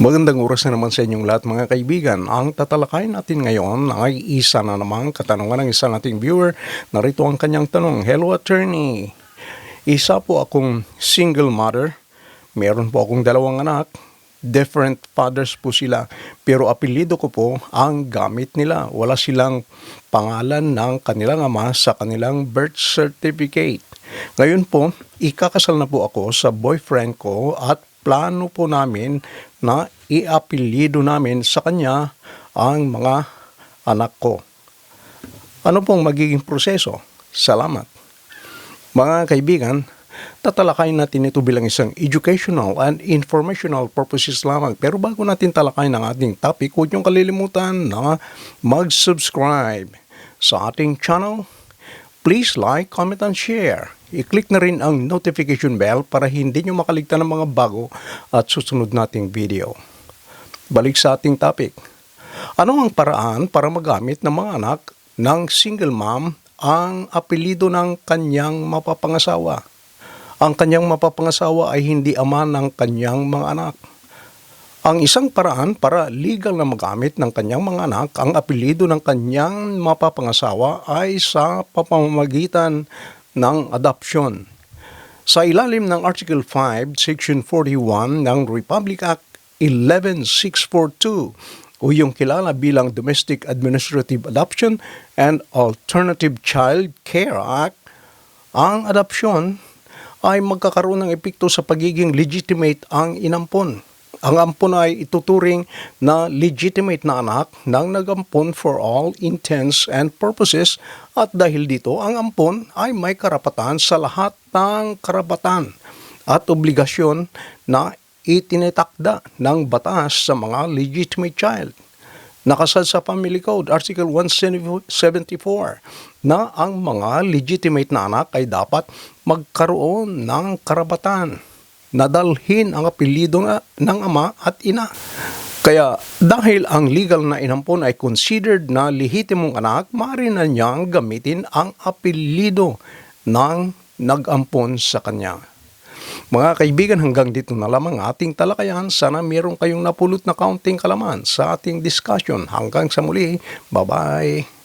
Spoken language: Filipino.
Magandang oras na naman sa inyong lahat mga kaibigan. Ang tatalakayin natin ngayon ay isa na namang katanungan ng isa nating viewer. Narito ang kanyang tanong. Hello attorney. Isa po akong single mother. Meron po akong dalawang anak. Different fathers po sila. Pero apelido ko po ang gamit nila. Wala silang pangalan ng kanilang ama sa kanilang birth certificate. Ngayon po, ikakasal na po ako sa boyfriend ko at plano po namin na iapelido namin sa kanya ang mga anak ko. Ano pong magiging proseso? Salamat. Mga kaibigan, tatalakayin natin ito bilang isang educational and informational purposes lamang. Pero bago natin talakayin ang ating topic, huwag niyong kalilimutan na mag-subscribe sa ating channel. Please like, comment, and share. I-click na rin ang notification bell para hindi nyo makaligtan ng mga bago at susunod nating video. Balik sa ating topic. Ano ang paraan para magamit ng mga anak ng single mom ang apelido ng kanyang mapapangasawa? Ang kanyang mapapangasawa ay hindi ama ng kanyang mga anak. Ang isang paraan para legal na magamit ng kanyang mga anak ang apelido ng kanyang mapapangasawa ay sa pamamagitan ng adoption. Sa ilalim ng Article 5, Section 41 ng Republic Act 11642 o yung kilala bilang Domestic Administrative Adoption and Alternative Child Care Act, ang adopsyon ay magkakaroon ng epekto sa pagiging legitimate ang inampon. Ang ampon ay ituturing na legitimate na anak ng nagampon for all intents and purposes at dahil dito ang ampon ay may karapatan sa lahat ng karapatan at obligasyon na itinitakda ng batas sa mga legitimate child. Nakasad sa Family Code, Article 174, na ang mga legitimate na anak ay dapat magkaroon ng karapatan na dalhin ang apelido na, ng ama at ina. Kaya dahil ang legal na inampon ay considered na lehitimong anak, maaari na niyang gamitin ang apelido ng nag-ampon sa kanya. Mga kaibigan, hanggang dito na lamang ating talakayan. Sana mayroon kayong napulot na kaunting kalaman sa ating discussion. Hanggang sa muli, bye-bye!